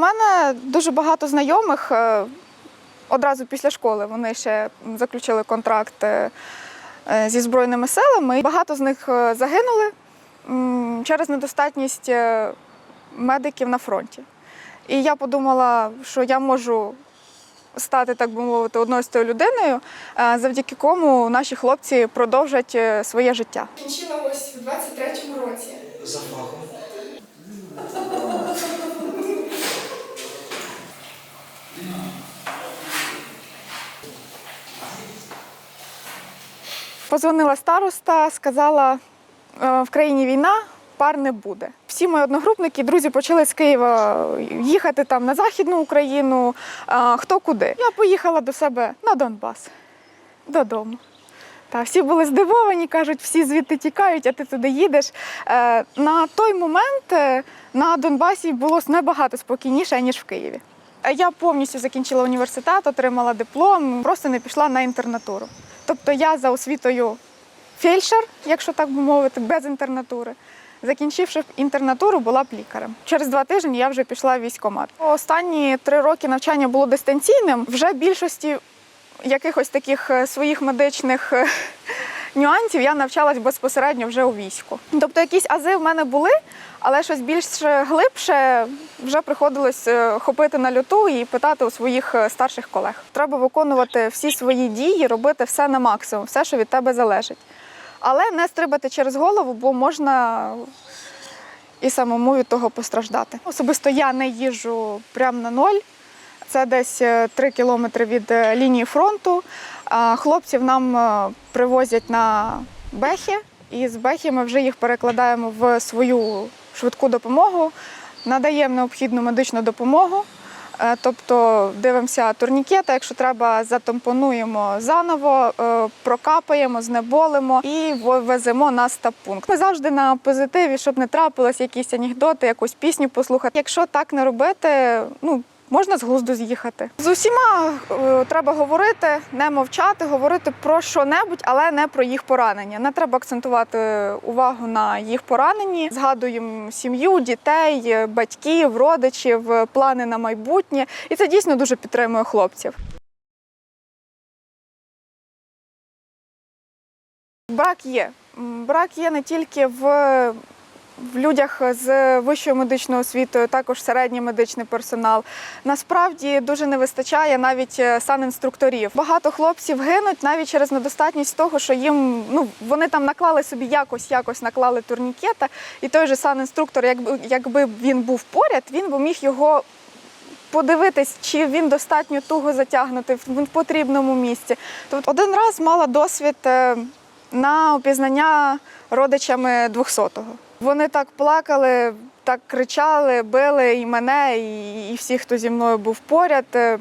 мене дуже багато знайомих е, одразу після школи. Вони ще заключили контракт е, е, зі Збройними силами. Багато з них загинули через недостатність медиків на фронті. І я подумала, що я можу стати, так би мовити, одною з тою людиною, завдяки кому наші хлопці продовжать своє життя. Кінчила ось в 23-му році. За фахом. Позвонила староста, сказала, «Е, в країні війна, пар не буде. Всі мої одногрупники, друзі почали з Києва їхати там на Західну Україну, хто куди. Я поїхала до себе на Донбас, додому. Та всі були здивовані, кажуть, всі звідти тікають, а ти туди їдеш. Е, на той момент е, на Донбасі було набагато спокійніше, ніж в Києві. Е, Я повністю закінчила університет, отримала диплом, просто не пішла на інтернатуру. Тобто я за освітою фельдшер, якщо так би мовити, без інтернатури. Закінчивши інтернатуру, була б лікарем. Через два тижні я вже пішла в військкомат. Останні три роки навчання було дистанційним. Вже більшості якихось таких е, своїх медичних е, нюансів я навчалась безпосередньо вже у війську. Тобто якісь ази в мене були, але щось більш глибше вже приходилось е, хопити на люту і питати у своїх е, старших колег. Треба виконувати всі свої дії, робити все на максимум, все, що від тебе залежить. Але не стрибати через голову, бо можна і самому від того постраждати. Особисто я не їжджу прямо на ноль. Це десь 3 кілометри від е, лінії фронту. Хлопців нам е, привозять на бехи, і з бехи ми вже їх перекладаємо в свою швидку допомогу, надаємо необхідну медичну допомогу. Е, Тобто дивимося турнікети, якщо треба, затампонуємо заново, е, прокапаємо, знеболимо і веземо на стаб-пункт. Ми завжди на позитиві, щоб не трапилось якісь анекдоти, якусь пісню послухати. Якщо так не робити, ну можна з глузду з'їхати. З усіма е, треба говорити, не мовчати, говорити про що-небудь, але не про їх поранення. Не треба акцентувати увагу на їх пораненні. Згадуємо сім'ю, дітей, е, батьків, родичів, е, плани на майбутнє. І це дійсно дуже підтримує хлопців. Брак є. Брак є не тільки в, в людях з вищою медичною освітою, також середній медичний персонал. Насправді дуже не вистачає навіть е, санінструкторів. Багато хлопців гинуть навіть через недостатність того, що їм ну вони там наклали собі якось, якось наклали турнікета, і той же санінструктор, якби якби він був поряд, він би міг його подивитись, чи він достатньо туго затягнутий в потрібному місці. Тобто один раз мала досвід е, на опізнання родичами 200-го. Вони так плакали, так кричали, били і мене, і, і всіх, хто зі мною був поряд. Е,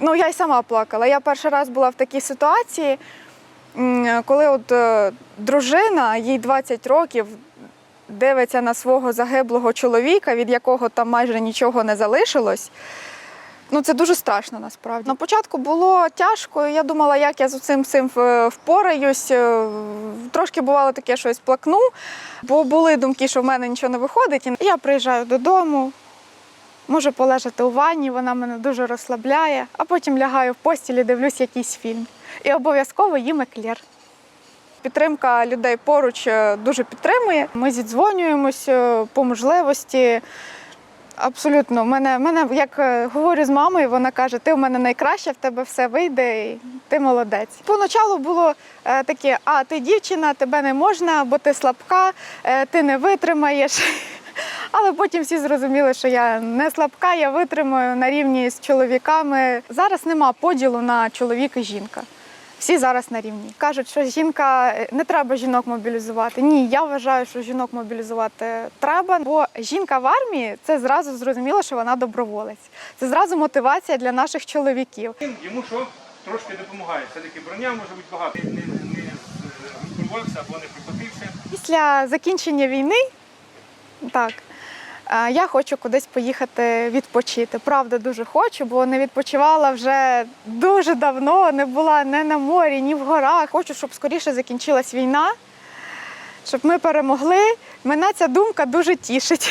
Ну, я й сама плакала. Я перший раз була в такій ситуації, коли от е, дружина, їй 20 років, дивиться на свого загиблого чоловіка, від якого там майже нічого не залишилось. Ну, це дуже страшно насправді. На початку було тяжко. Я думала, як я з цим цим е, впораюсь. Е, Трошки бувало таке, щось плакну, бо були думки, що в мене нічого не виходить. І я приїжджаю додому, можу полежати у ванні, вона мене дуже розслабляє, а потім лягаю в постілі, дивлюсь якийсь фільм. І обов'язково їм еклер. Підтримка людей поруч е, дуже підтримує. Ми зідзвонюємось по можливості. Абсолютно, мене, мене як е, говорю з мамою, вона каже: ти в мене найкраща, в тебе все вийде, і ти молодець. Поначалу було е, таке: а ти дівчина, тебе не можна, бо ти слабка, е, ти не витримаєш. Але потім всі зрозуміли, що я не слабка, я витримаю на рівні з чоловіками. Зараз нема поділу на чоловік і жінка. Всі зараз на рівні. Кажуть, що жінка не треба жінок мобілізувати. Ні, я вважаю, що жінок мобілізувати треба, бо жінка в армії це зразу зрозуміло, що вона доброволець. Це зразу мотивація для наших чоловіків. Йому що трошки допомагає. Все-таки броня може бути багато. Не, не, не або не припотився. Після закінчення війни, так. Я хочу кудись поїхати відпочити. Правда, дуже хочу, бо не відпочивала вже дуже давно, не була не на морі, ні в горах. Хочу, щоб скоріше закінчилась війна, щоб ми перемогли. Мене ця думка дуже тішить.